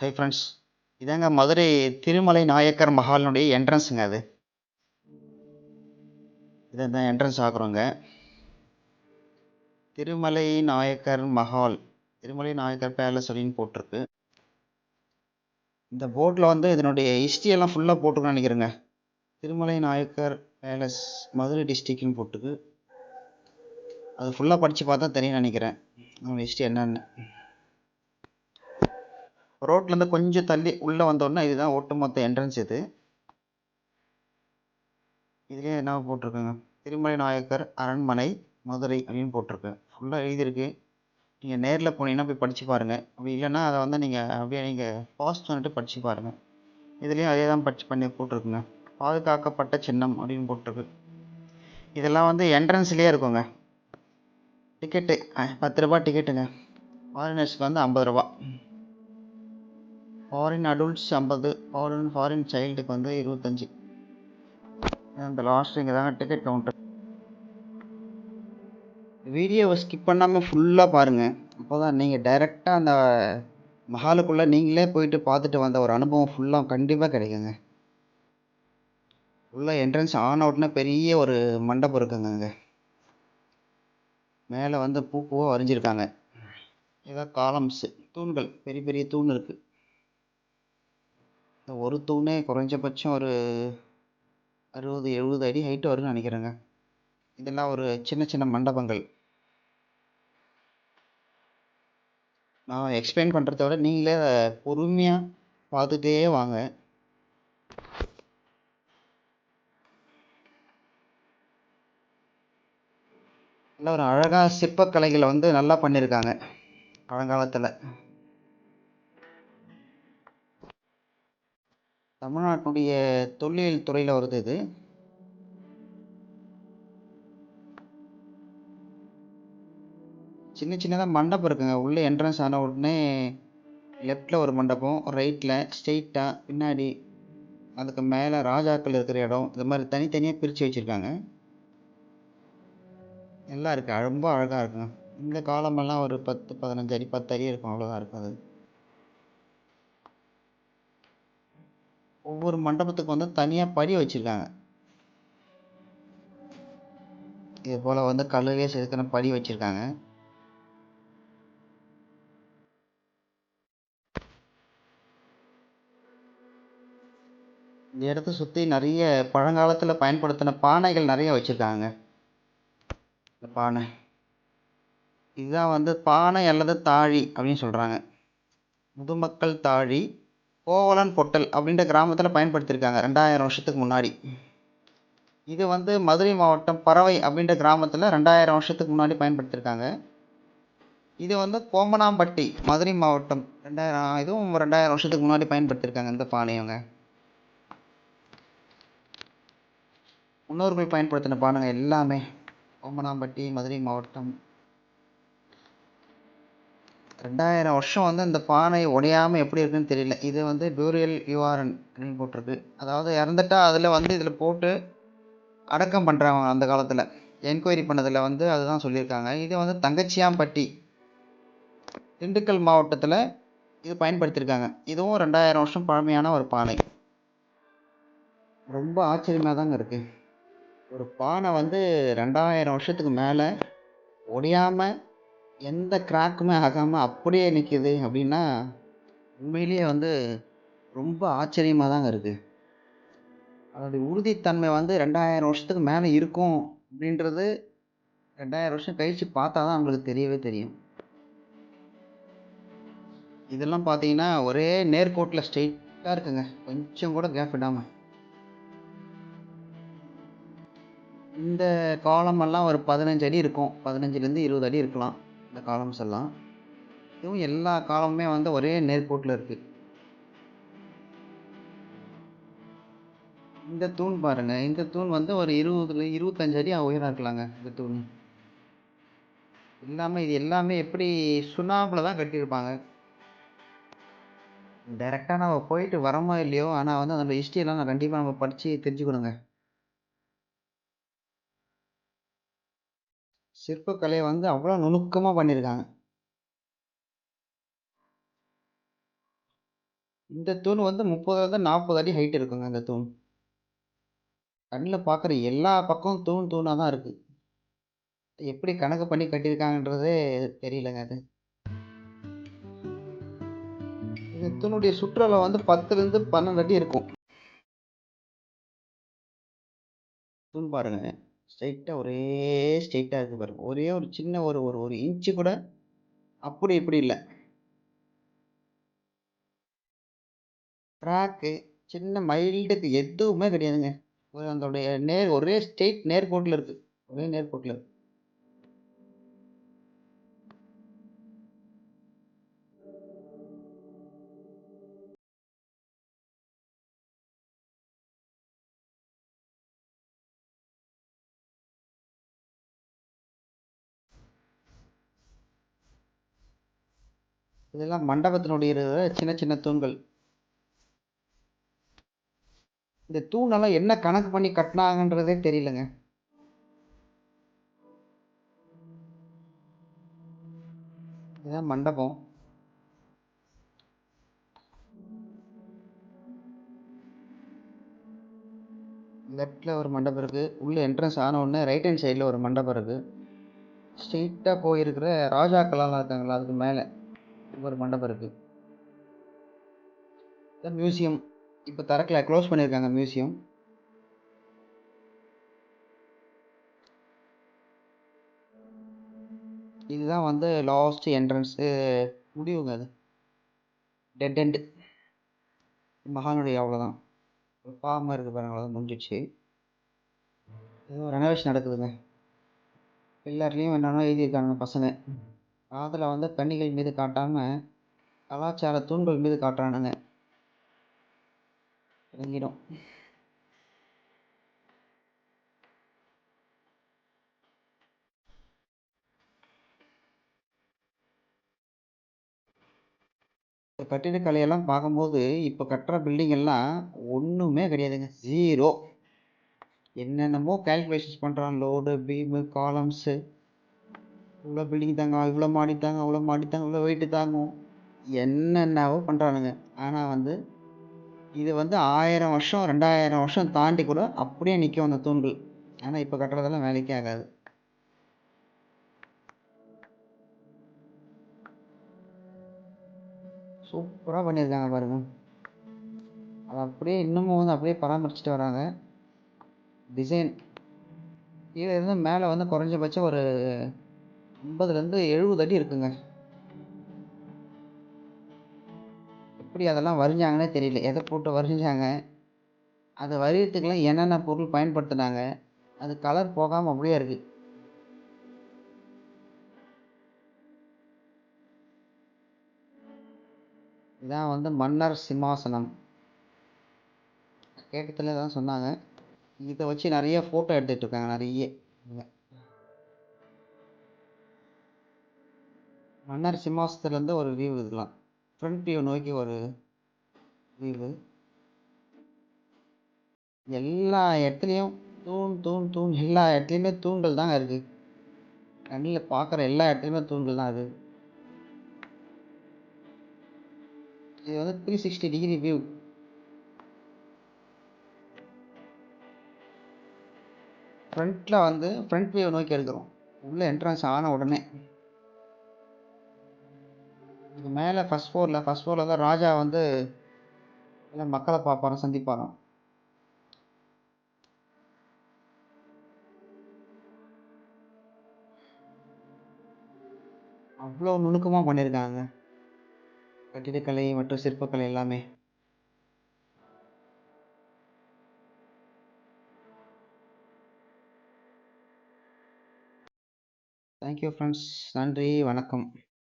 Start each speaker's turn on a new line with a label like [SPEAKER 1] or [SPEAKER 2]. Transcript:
[SPEAKER 1] Hi friends இதாங்க மதுரை திருமலை நாயக்கர் மஹாலினுடைய என்ட்ரன்ஸுங்க அது. இதை தான் என்ட்ரன்ஸ் ஆக்குறோங்க திருமலை நாயக்கர் மஹால். திருமலை நாயக்கர் பேலஸ் அப்படின்னு போட்டிருக்கு. இந்த போர்டில் வந்து இதனுடைய ஹிஸ்ட்ரி எல்லாம் ஃபுல்லாக போட்டுருக்கோன்னு நினைக்கிறேங்க. திருமலை நாயக்கர் பேலஸ் மதுரை டிஸ்ட்ரிக்ட்னு போட்டுருக்கு. அது ஃபுல்லாக படித்து பார்த்தா தெரியும் நினைக்கிறேன். நம்ம ஹிஸ்ட்ரி என்னென்னு. ரோட்லேருந்து கொஞ்சம் தள்ளி உள்ளே வந்தோடனே இதுதான் ஒட்டுமொத்த என்ட்ரன்ஸ் இது. இதுலேயே என்ன போட்டிருக்குங்க? திருமலை நாயக்கர் அரண்மனை மதுரை அப்படின்னு போட்டிருக்கு. ஃபுல்லாக எழுதியிருக்கு. நீங்கள் நேரில் போனீங்கன்னா போய் படித்து பாருங்கள் அப்படி இல்லைன்னா அதை வந்து நீங்கள் அப்படியே நீங்கள் பாஸ் பண்ணிட்டு படித்து பாருங்கள் இதுலேயும் அதே தான் படிச்சு பண்ணி போட்டிருக்குங்க. பாதுகாக்கப்பட்ட சின்னம் அப்படின்னு போட்டிருக்கு. இதெல்லாம் வந்து என்ட்ரன்ஸ்லேயே இருக்குங்க. டிக்கெட்டு பத்து ரூபா டிக்கெட்டுங்க ஃபாரினர்ஸ்க்கு வந்து ஐம்பது ரூபா ஃபாரின் அடல்ட்ஸ் ஐம்பது ஃபாரின் ஃபாரின் சைல்டுக்கு வந்து இருபத்தஞ்சி. அந்த லாஸ்ட் இங்கே தாங்க டிக்கெட் கவுண்டர் வீடியோவை ஸ்கிப் பண்ணாமல் ஃபுல்லாக பாருங்கள் அப்போ தான் நீங்கள் டைரெக்டாக அந்த மஹாலுக்குள்ளே நீங்களே போயிட்டு பார்த்துட்டு வந்த ஒரு அனுபவம் ஃபுல்லாக கண்டிப்பாக கிடைக்குங்க. ஃபுல்லாக என்ட்ரன்ஸ் ஆன் அவுட்னா பெரிய ஒரு மண்டபம் இருக்குங்க அங்கே மேலே வந்து பூ பூவாக வரைஞ்சிருக்காங்க. இதான் காலம்ஸு தூண்கள் பெரிய பெரிய தூண் இருக்குது ஒரு தூணே குறைஞ்சபட்சம் ஒரு அறுபது எழுபது அடி ஹைட்டு வரும்னு நினைக்கிறேங்க. இதெல்லாம் ஒரு சின்ன சின்ன மண்டபங்கள். நான் எக்ஸ்பிளைன் பண்ணுறத விட நீங்களே அதை பொறுமையாக பார்த்துட்டே வாங்க. நல்ல ஒரு அழகாக சிற்பக்கலைகளை வந்து நல்லா பண்ணியிருக்காங்க. பழங்காலத்தில் தமிழ்நாட்டினுடைய தொல்லியல் துறையில் வருது இது. சின்ன சின்னதாக மண்டபம் இருக்குங்க. உள்ளே என்ட்ரன்ஸ் ஆன உடனே லெஃப்டில் ஒரு மண்டபம் ரைட்டில் ஸ்ட்ரெயிட்டாக பின்னாடி அதுக்கு மேலே ராஜாக்கள் இருக்கிற இடம். இது மாதிரி தனித்தனியாக பிரித்து வச்சுருக்காங்க. எல்லாம் இருக்குது ரொம்ப அழகாக இருக்குங்க. இந்த காலமெல்லாம் ஒரு பத்து பதினஞ்சு அடி பத்து அடி இருக்கும். அவ்வளோதான் இருக்கும் அது. ஒவ்வொரு மண்டபத்துக்கு வந்து தனியாக படி வச்சுருக்காங்க. இது போல் வந்து கல்லுலேயே செதுக்கின படி வச்சுருக்காங்க. இந்த இடத்த சுற்றி நிறைய பழங்காலத்தில் பயன்படுத்தின பானைகள் நிறைய வச்சுருக்காங்க. இந்த பானை. இதுதான் வந்து பானை அல்லது தாழி அப்படின்னு சொல்கிறாங்க முதுமக்கள் தாழி கோவலன் பொட்டல் அப்படின்ற கிராமத்தில் பயன்படுத்தியிருக்காங்க ரெண்டாயிரம் வருஷத்துக்கு முன்னாடி. இது வந்து மதுரை மாவட்டம் பறவை அப்படின்ற கிராமத்தில் ரெண்டாயிரம் வருஷத்துக்கு முன்னாடி பயன்படுத்தியிருக்காங்க. இது வந்து கோமனாம்பட்டி மதுரை மாவட்டம் ரெண்டாயிரம் இதுவும் ரெண்டாயிரம் வருஷத்துக்கு முன்னாடி பயன்படுத்தியிருக்காங்க இந்த பானையவங்க முன்னோர்கள் பயன்படுத்தின பானைங்க எல்லாமே. கோமனாம்பட்டி மதுரை மாவட்டம் ரெண்டாயிரம் வருஷம் வந்து அந்த பானை உடையாமல் எப்படி இருக்குன்னு தெரியல. இது வந்து பியூரியல் யூஆர்என் அப்படின்னு போட்டிருக்கு. அதாவது இறந்துட்டா அதில் வந்து இதில் போட்டு அடக்கம் பண்ணுறாங்க அந்த காலத்தில். என்கொயரி பண்ணதில் வந்து அதுதான் சொல்லியிருக்காங்க. இது வந்து தங்கச்சியாம்பட்டி திண்டுக்கல் மாவட்டத்தில் இது பயன்படுத்தியிருக்காங்க. இதுவும் ரெண்டாயிரம் வருஷம் பழமையான ஒரு பானை. ரொம்ப ஆச்சரியமாக தாங்க இருக்குது ஒரு பானை வந்து ரெண்டாயிரம் வருஷத்துக்கு மேலே ஒடியாமல் எந்த கிராக்குமே ஆகாமல் அப்படியே நிற்கிது அப்படின்னா உண்மையிலேயே வந்து ரொம்ப ஆச்சரியமாக தாங்க இருக்குது அதோடைய உறுதித்தன்மை வந்து ரெண்டாயிரம் வருஷத்துக்கு மேலே இருக்கும் அப்படின்றது ரெண்டாயிரம் வருஷம் கழித்து பார்த்தா தான் நம்மளுக்கு தெரியவே தெரியும். இதெல்லாம் பார்த்தீங்கன்னா ஒரே நேர்கோட்டில் ஸ்ட்ரெயிட்டாக இருக்குங்க. கொஞ்சம் கூட கேப் விடாமல் இந்த காலமெல்லாம் ஒரு பதினஞ்சு அடி இருக்கும். பதினஞ்சுலேருந்து இருபது அடி இருக்கலாம். இந்த காலம்ஸ் எல்லாம் இதுவும் எல்லா காலமுமே வந்து ஒரே நேர்கோட்டில் இருக்குது இந்த தூண் பாருங்கள் இந்த தூண் வந்து ஒரு இருபதுல இருபத்தஞ்சு அடி உயரம் இருக்கலாங்க இந்த தூண். எல்லாமே இது எல்லாமே எப்படி சுண்ணாம்பில் தான் கட்டியிருப்பாங்க. டைரெக்டாக நம்ம போயிட்டு வரமோ இல்லையோ ஆனால் வந்து அதோட ஹிஸ்ட்ரியெல்லாம் நான் கண்டிப்பாக நம்ம படித்து தெரிஞ்சுக்கணுங்க. சிற்பக்கலையை வந்து அவ்வளோ நுணுக்கமாக பண்ணியிருக்காங்க. இந்த தூண் வந்து முப்பதுலேருந்து நாற்பது அடி ஹைட் இருக்குங்க இந்த தூண். கண்ணில் பார்க்குற எல்லா பக்கமும் தூண் தூணாக தான் இருக்குது எப்படி கணக்கு பண்ணி கட்டியிருக்காங்கன்றதே தெரியலங்க அது. இந்த தூணுடைய சுற்றளவு வந்து பத்துலேருந்து பன்னெண்டு அடி இருக்கும். தூண் பாருங்கள் ஸ்ட்ரைட்டாக ஒரே ஸ்ட்ரைட்டாக இருக்குது பாருங்க. ஒரே ஒரு சின்ன ஒரு ஒரு ஒரு இன்ச்சு கூட அப்படி இப்படி இல்லை. ட்ராக்கு சின்ன மைல்டுக்கு எதுவுமே கிடையாதுங்க. ஒரு அதோடைய நேர் ஒரே ஸ்ட்ரெயிட் நேர்கோட்டில் இருக்குது ஒரே நேர்கோட்டில் இருக்குது இதெல்லாம் மண்டபத்தினுடைய சின்ன சின்ன தூண்கள். இந்த தூணெல்லாம் என்ன கணக்கு பண்ணி கட்டினாங்கன்றதே தெரியலங்க. இதுதான் மண்டபம். லெஃப்டில் ஒரு மண்டபம் இருக்குது உள்ளே என்ட்ரன்ஸ் ஆன உடனே ரைட் ஹேண்ட் சைடில் ஒரு மண்டபம் இருக்குது ஸ்ட்ரெயிட்டாக போயிருக்கிற ராஜாக்கள்லாம் இருக்காங்களா அதுக்கு மேலே. ஒரு மண்டபம் இருக்குது மியூசியம் இப்போ தரக்கல க்ளோஸ் பண்ணியிருக்காங்க மியூசியம் இதுதான் வந்து லாஸ்ட் என்ட்ரன்ஸு முடிவுங்க அது. டெட் எண்டு மகானுடைய அவ்வளோதான் பாவமாக இருக்குது பாருங்க அவ்வளோதான் முடிஞ்சிடுச்சு. ஏதோ ரெனோவேஷன் நடக்குதுங்க. எல்லாருலேயும் என்னென்னா எழுதியிருக்காங்க பசங்க. அதில் வந்து கன்னிகள் மீது காட்டாமல் கலாச்சார தூண்கள் மீது காட்டுறானுங்க. இறங்கிடும். கட்டிடக்கலையெல்லாம் பார்க்கும்போது இப்போ கட்டுற பில்டிங்கெல்லாம் ஒன்றுமே கிடையாதுங்க. ஜீரோ என்னென்னமோ கேல்குலேஷன்ஸ் பண்ணுறான் லோடு பீமு காலம்ஸு இவ்வளோ பில்டிங் தாங்க இவ்வளோ மாடி தாங்க அவ்வளோ மாடி தாங்க இவ்வளோ வெயிட்டு தாங்கும். என்னென்னவோ பண்ணுறானுங்க ஆனால் வந்து இது வந்து ஆயிரம் வருஷம் ரெண்டாயிரம் வருஷம் தாண்டி கூட அப்படியே நிற்கும் அந்த தூண்கள். ஆனால் இப்போ கட்டுறதெல்லாம் வேலைக்கே ஆகாது. சூப்பராக பண்ணியிருக்காங்க பாருங்க. அது அப்படியே இன்னமும் வந்து அப்படியே பராமரிச்சுட்டு வராங்க. டிசைன் கீழே இருந்து மேலே வந்து குறைஞ்சபட்சம் ஒரு ஐம்பதுலேருந்து எழுபது அடி இருக்குங்க. எப்படி அதெல்லாம் வரைஞ்சாங்கன்னே தெரியல. எதை போட்டு வரைஞ்சாங்க அதை வரையறதுக்கெல்லாம் என்னென்ன பொருள் பயன்படுத்தினாங்க அது கலர் போகாமல் அப்படியே இருக்குது இதான் வந்து மன்னர் சிம்மாசனம். கேட்கறதுல தான் சொன்னாங்க. இதை வச்சு நிறைய ஃபோட்டோ எடுத்துகிட்டு இருக்காங்க நிறைய மன்னர் சிம்மாசனத்துலேருந்து ஒரு வியூ இதெல்லாம். ஃப்ரண்ட் வியூ நோக்கி ஒரு வியூவு எல்லா இடத்துலையும் தூண் தூண் தூண். எல்லா இடத்துலையுமே தூண்கள் தாங்க இருக்குது கண்ணில் பார்க்குற எல்லா இடத்துலையுமே தூண்கள் தான் இருக்குது இது வந்து த்ரீ சிக்ஸ்டி டிகிரி வியூ ஃப்ரண்ட்டில் வந்து ஃப்ரண்ட் வியூ நோக்கி எடுக்கிறோம். உள்ளே என்ட்ரன்ஸ் ஆன உடனே. இது மேலே ஃபஸ்ட் ஃப்ளோரில் ஃபஸ்ட் ஃப்ளோரில் தான் ராஜா வந்து எல்லாம் மக்களை பார்ப்பாராம் சந்திப்பாராம். அவ்வளோ நுணுக்கமாக பண்ணியிருக்காங்க கட்டிடக்கலை மற்றும் சிற்பக்கலை எல்லாமே. தேங்க்யூ ஃப்ரெண்ட்ஸ் நன்றி வணக்கம்.